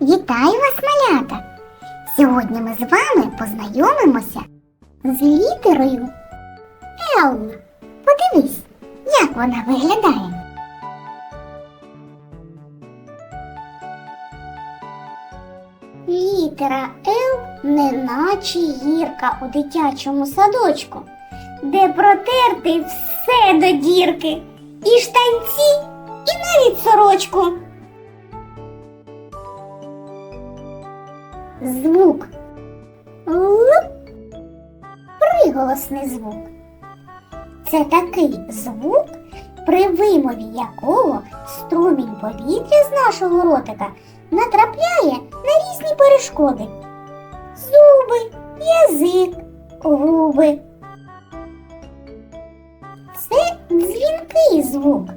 Вітаю вас, малята! Сьогодні ми з вами познайомимося з літерою Л. Подивись, як вона виглядає. Літера Л неначе гірка у дитячому садочку, де протерти все до дірки, і штанці, і навіть сорочку. Приголосний звук. Це такий звук, при вимові якого струмінь повітря з нашого ротика натрапляє на різні перешкоди. Зуби, язик, губи. Це дзвінкий звук.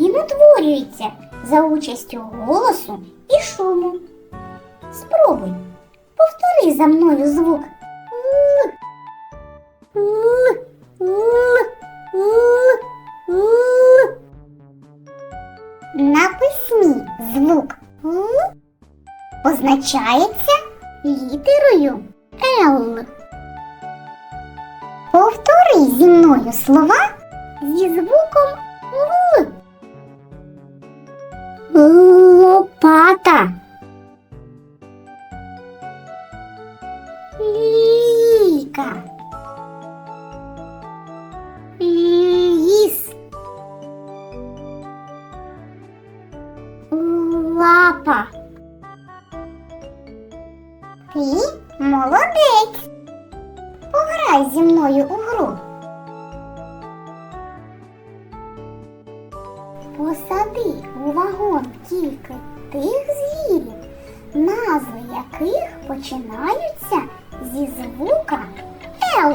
Він утворюється за участю голосу і шуму. Спробуй, повтори за мною звук. Л позначається літерою Л. Повтори зі мною слова зі звуком Л. Лопата. Ліка. Лапа. Ти молодець. Пограй зі мною у гру. Посади у вагон тільки тих звірів, назви яких починаються зі звука Л.